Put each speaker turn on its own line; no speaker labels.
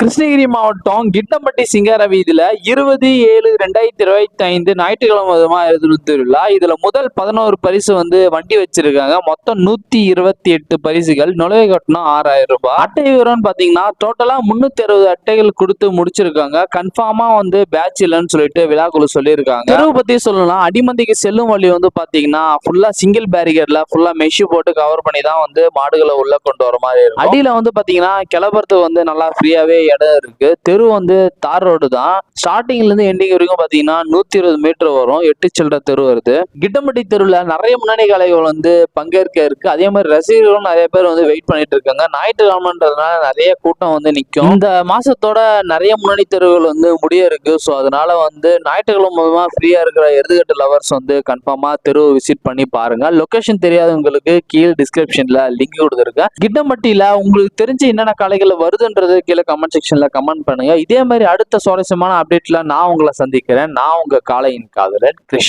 கிருஷ்ணகிரி மாவட்டம் கிட்டம்பட்டி சிங்கார வீதியில இருபது ஏழு ரெண்டாயிரத்தி இருபத்தி ஐந்து ஞாயிற்றுக்கிழமை விதமா திருவிழா இதுல முதல் பதினோரு பரிசு வந்து வண்டி வச்சிருக்காங்க. மொத்தம் நூத்தி இருபத்தி எட்டு பரிசுகள். நுழைவு கட்டணம் ஆறாயிரம் ரூபாய். அட்டை விவரம்னு பாத்தீங்கன்னா டோட்டலா முன்னூத்தி அறுபது அட்டைகள் கொடுத்து முடிச்சிருக்காங்க. கன்ஃபார்மா வந்து பேட்ச் இல்லைன்னு சொல்லிட்டு விழாக்குழு சொல்லியிருக்காங்க. தெருவு பத்தி சொல்லணும்னா அடிமந்திக்கு செல்லும் வழி வந்து பாத்தீங்கன்னா ஃபுல்லா சிங்கிள் பேரிகேட்ல ஃபுல்லா மெஷ் போட்டு கவர் பண்ணி தான் வந்து மாடுகளை உள்ள கொண்டு வர மாதிரி இருக்கும். அடியில வந்து பாத்தீங்கன்னா கிளம்புறதுக்கு வந்து நல்லா ஃப்ரீயாவே இடம் இருக்கு. தெரு வந்து தார் ரோடு தான். ஸ்டார்டிங்ல இருந்து எண்டிங் வரைக்கும் பாத்தீங்கன்னா நூத்தி இருபது மீட்டர் வரும். எட்டு சில்லற தெரு வருது. கிட்டம்பட்டி தெருவில் நிறைய முன்னணி கலைகள் வந்து பங்கேற்க இருக்கு. அதே மாதிரி ரசிகர்களும் நிறைய பேர் வந்து வெயிட் பண்ணிட்டு இருக்காங்க. ஞாயிற்றுக்கிழமைன்றதுனால நிறைய கூட்டம் வந்து நிற்கும் இந்த மாசத்தோட நிறைய முன்னணி தெருவுகள் வந்து முடிய இருக்கு. ஸோ அதனால வந்து ஞாயிற்றுக்கிழமை ஃப்ரீயா இருக்கிற எருதுகட்டு லவர்ஸ் வந்து கன்ஃபார்மா தெரு விசிட் பண்ணி பாருங்க. லொகேஷன் தெரியாதவங்களுக்கு கீழே டிஸ்கிரிப்ஷன்ல லிங்க் கொடுத்துருக்கேன். கிட்டம்பட்டியில உங்களுக்கு தெரிஞ்ச என்னென்ன கலைகள் வருதுன்றது கீழே கமெண்ட் செக்ஷன்ல கமெண்ட் பண்ணுங்க. இதே மாதிரி அடுத்த சுவாரஸ்யமான அப்டேட்ல நான் உங்களை சந்திக்கிறேன். நான் உங்க காலையின் காதலன் கிருஷ்